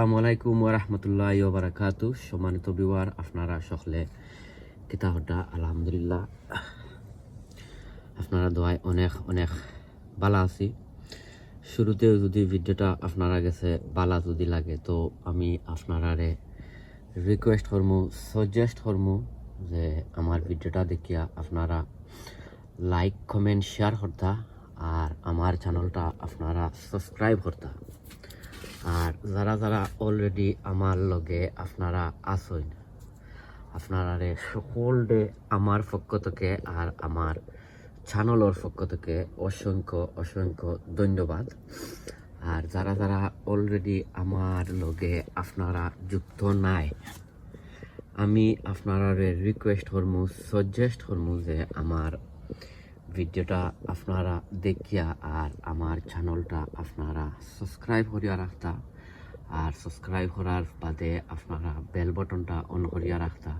আসসালামু আলাইকুম ওরহমতুল্লাহ বারাকাতু সম্মানিত বিওয়ার আপনারা সকলে কিতা হটা আলহামদুলিল্লাহ, আপনারা দোয়ায় অনেক অনেক ভালো আছি। শুরুতেও যদি ভিডিওটা আপনারা গেছে বালা যদি লাগে, তো আমি আপনারারে রিকোয়েস্ট করমু সাজেস্ট করমু যে আমার ভিডিওটা দেখিয়া আপনারা লাইক কমেন্ট শেয়ার করতা, আর আমার চ্যানেলটা আপনারা সাবস্ক্রাইব করতা। আর যারা যারা অলরেডি আমার লগে আপনারা আসইন আপনারারে সকল ডে আমার পক্ষ থেকে আর আমার চ্যানেলের পক্ষ থেকে অসংখ্য অসংখ্য ধন্যবাদ। আর যারা যারা অলরেডি আমার লগে আপনারা যুক্ত নাই, আমি আপনারা রিকোয়েস্ট করমু সাজেস্ট করমু যে আমার ভিডিওটা আপনারা দেখিয়া আর আমার চ্যানেলটা আপনারা সাবস্ক্রাইব করিয়া রাখতা। আর সাবস্ক্রাইব করার বাদে আপনারা বেল বটনটা অন করিয়া রাখতা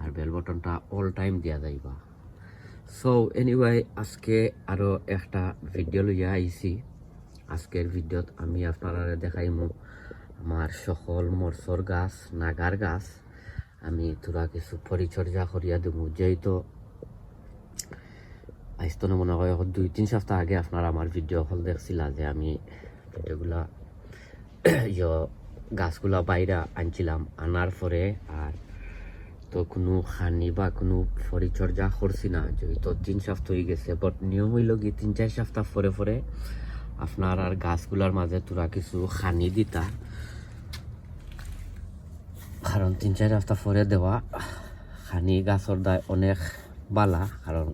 আর বেল বটনটা অল টাইম দিয়া যাইবা। সো এনিওয়াই আজকে আরও একটা ভিডিও লইয়া আইছি। আজকের ভিডিওত আমি আপনারা দেখাইমু আমার সকল মরসর গাছ, নাগার গাছ। আমি তোরা কিছু পরিচর্যা করিয়া দেবো যেহেতু আইসতো না মনে হয় দুই তিন সপ্তাহ আগে আপনারা আমার ভিডিও হল দেখছিলা যে আমি ভিডিওগুলা ইয় গাছগুলা বাইরে আনছিলাম, আনার পরে আর তো কোনো হানি বা কোনো পরিচর্যা করছি না তো তিন সপ্তাহ হয়ে গেছে বাট নিয়ম হইল কি তিন, চার সপ্তাহ পরে পরে আপনার আর গাছগুলার মাঝে তোরা কিছু হানি দিতা। কারণ তিন, চার সপ্তাহ পরে দেওয়া হানি গাছর দায় অনেক বালা, কারণ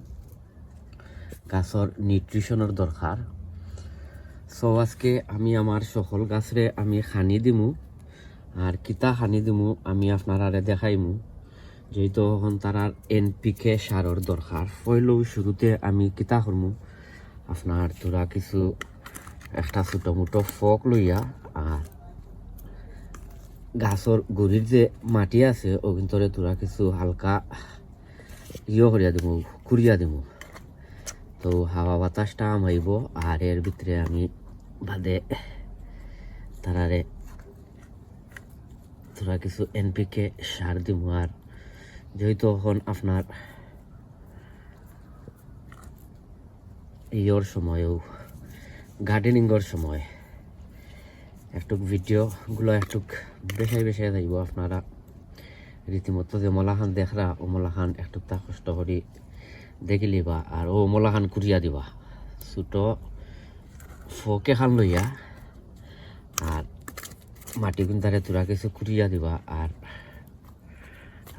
গাছর নিউট্রিশনের দরকার সো আজকে আমি আমার সকল গাছরে আমি খানি দিমু আর কিতা খানি দিমু আমি আপনারা দেখাইমু। যেহেতু এখন তারার এন পিকে সারর দরকার পয়লেও শুরুতে আমি কিতা করমু আপনার তোরা কিছু একটা ছোটো মোটো ফক লইয়া আর গাছর গুড়ির যে মাটি আছে ওগিন্তরে তোরা কিছু হালকা ইয়ে করিয়া দিমু কুড়িয়া দিমু। তো হাওয়া বাতাসটা আমাইব আর এর ভিতরে আমি বাদে তারারে তোরা কিছু এনপিকে সার দিব আর যেহেতু এখন আপনার ইয়র সময়ও গার্ডেনিংয়ের সময়, একটুক ভিডিওগুলো একটুক বেশাই বেশাই যাইব আপনারা রীতিমতো যে মলাখান দেখরা ও মলাখান একটুক তা কষ্ট করি দেখি লিবা আর ও মলাখান কুড়িয়া দিবা। ছোট ফকে খান লইয়া আর মাটি গুন্দারে তোরা কিছু কুড়িয়া দিবা আর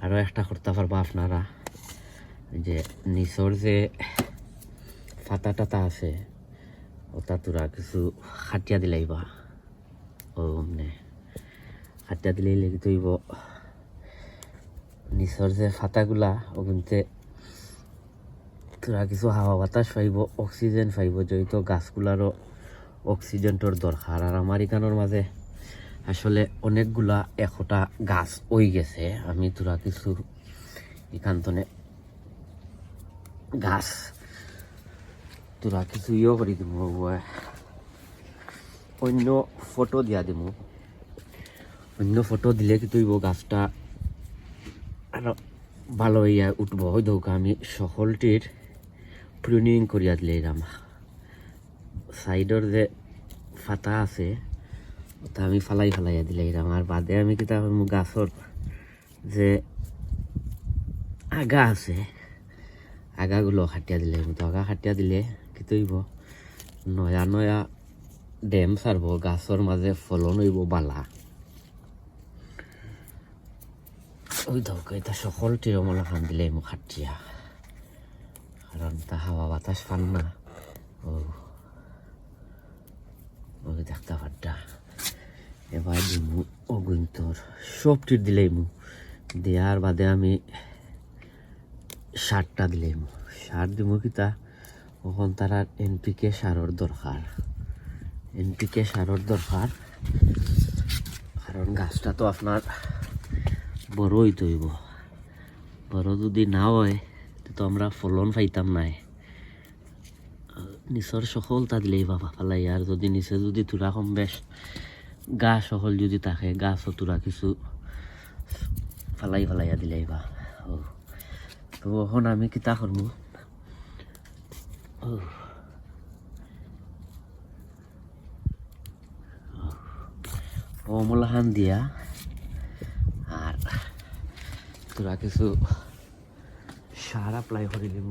আরও একটা করতে পারবা আপনারা। যে নিচর যে ফাতা টাতা আছে, ওটা তোরা কিছু খাটিয়া দিলাইবা ও মানে খাটিয়া দিলেই লেগে তৈব নিচর যে ফাতাগুলা ওগুনতে তোরা কিছু হাওয়া বাতাস পাইব, অক্সিজেন পাইব যেহেতু গাছগুলারও অক্সিজেনটোর দরকার আর আমার এখানোর মাঝে আসলে অনেকগুলা এশটা গাছ ওই গেছে। আমি তোরা কিছু এখানতনে গাছ। তোরা কিছু ইয়ে করে দিব অন্য ফটো দিয়া দিব অন্য ফটো দিলে কি তুইব গাছটা আরও ভালো হইয়া উঠব হয়তো আমি সকলটির প্রুনিং করিয়া দিলে এরাম সাইডর যে ফাতা আছে ওটা আমি ফালাই ফালাইয়া দিলে আর বাদে আমি কিতা গাছর যে আগা আছে আগাগুলো খাটিয়া দিলে তো আগা খাটিয়া দিলে কি তৈব নয়া নয়া ডেম সারব গাছর মাঝে ফলন হইব বালা ওই ধরক এটা সকল টিরমলা ফান দিলে খাটিয়া কারণ তা হাওয়া বাতাস পান না ও ওই দেখতে পাড্ডা এবার দিমু অগুন্তর সবটির দিলেই মু দেওয়ার বাদে আমি সারটা দিলেই মু সার দিমু কিতা ওখন তার এনপিকে সারর দরকার এনপিকে সারর দরকার কারণ গাছটা তো আপনার বড় হইতে হইব বড় যদি না হয় তো আমরা ফলন পাইতাম নাই নিচর সকল তা দিলেই বাবা ফালাই আর যদি নিচে যদি তুলা কম বেশ গাছ সকল যদি থাকে গাছ তোরা কিছু ফালাই ফালাইয়া দিলে বা তো এখন আমি কিতা করব ও দিয়া আর তোরা কিছু সার অ্যাপ্লাই করে দিব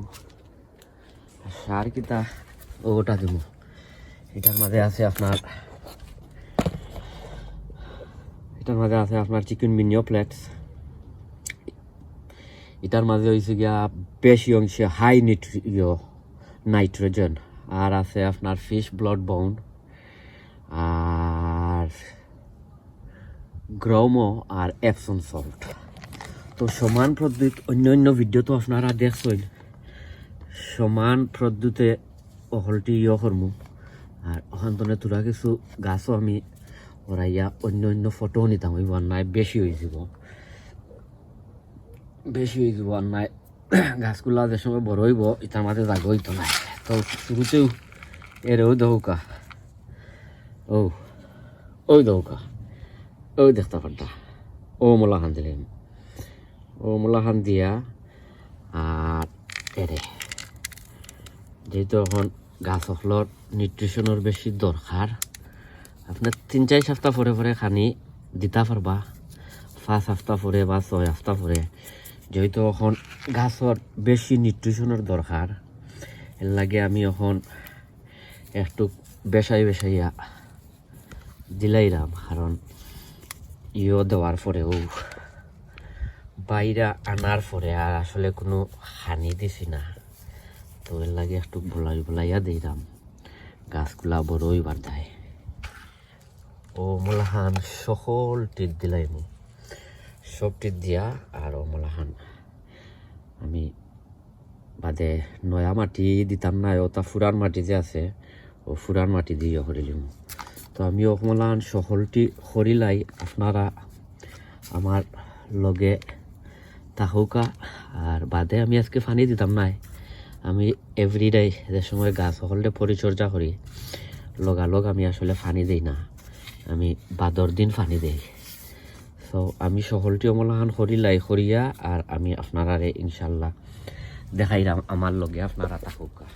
সার কিতা ওটা দিব। এটার মাঝে আছে আপনার, এটার মাঝে আছে আপনার চিকেন মিনিও প্লেটস এটার মাঝে হয়েছে গিয়া বেশি অংশে হাই নিউট্রিয় নাইট্রোজেন আর আছে আপনার ফিশ ব্লড বোন আর গ্রোমো আর এপসন সল্ট তো সমান পদ্ধতি অন্য অন্য ভিডিও তো আপনারা দেখছেন। সমান পদ্ধতিতে অহলটি ইয়ে করমু। আর ওখানে তোরা কিছু গাছও আমি ওরাইয়া অন্য অন্য ফটোও নিতাম আর নাই বেশি হয়ে যাব। বেশি হয়ে যাব নাই গাছগুলা যে সময় বড় হইব এটার মাঝে জাগ হইতো না। তো শুরুতেও এরেও দৌকা ও ওই দৌকা ওই দেখতে পারতা ও মোলা খান দিলেন ও দিয়া আর এরে যেহেতু এখন গাছ সকলের নিউট্রিশনের বেশি দরকার আপনার তিন চার সপ্তাহ পরে পরে খানি দিতা পারবা পাঁচ সপ্তাহ পরে বা ছয় সপ্তাহ পরে যেহেতু এখন গাছর বেশি নিউট্রিশনের দরকার এর লাগে আমি এখন একটু বেসাই বেসাইয়া দিলাইরাম কারণ ইও দেওয়ার পরেও বাইরা আনার পরে আর আসলে কোনো হানি দিছি না তো এর লাগে একটু বলাই বলাইয়া দিলাম গাছগুলা বড় হইবার দেয় ও মোলাহান সকল টিট দিলাই মু সব টিট দিয়া আর ও মোলাহান আমি বাদে নয়া মাটি দিতাম না ওটা ফুরান মাটি যে আছে ও ফুরান মাটি দিয়ে করিলিম তো আমি অকমলান সকলটি করিলাই আপনারা আমার লগে তাহুকা আর বাদে আমি আজকে পানি দিতাম নাই। আমি এভরিডে যে সময় গাছ সকলটা পরিচর্যা করি, লগালগ আমি আসলে পানি দিই না। আমি বাদর দিন পানি দেই। সো আমি সকলটি অমলাহান করিলাই করিয়া আর আমি আপনারারে ইনশাল্লাহ দেখাইলাম আমার লগে আপনারা তাকুকা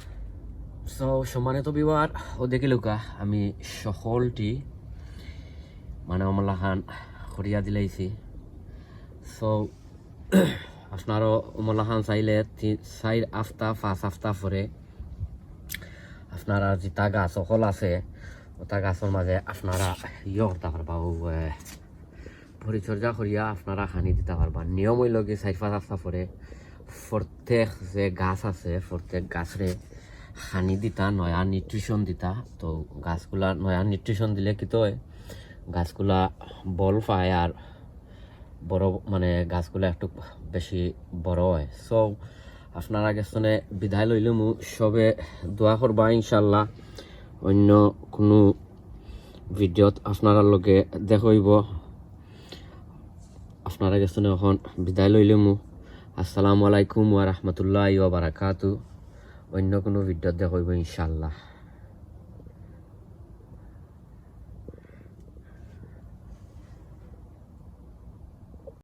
সো সমানে তো বিবার ও দেখিলুকা আমি সকলটি মানে অমলাহান করিয়া দিলাইছি। সো আপনারও অমলাহান চাইলে চাই আফতা, পাঁচ আফতা পরে আপনারা যেটা গাছ অকল আছে ওটা গাছের মাঝে আপনারা ইয়ে করতে পারবা পরিচর্যা করিয়া আপনারা হানি দিতে পারবা নিয়ম হইল কি চাই পাঁচ আফতা পরে প্রত্যেক যে গাছ আছে প্রত্যেক গাছরে হানি দিতা, নয়া নিউট্রিশন দিতা। তো গাছগুলা নয়া নিউট্রিশন দিলে কি তো গাছগুলা বল পায় আর বড় মানে গাছগুলো একটু বেশি বড় হয়। সো আপনারা গেছনে বিদায় লইলে মু সবে দোয়া করবা ইনশাল্লাহ অন্য কোনো ভিডিওত আপনার লগে আপনারা গেছনে এখন বিদায় লইলে মু। আসসালামু আলাইকুম ওয়া রাহমাতুল্লাহি ওয়া বারাকাতু। অন্য কোনো ভিডিওত দেখইব ইনশাল্লাহ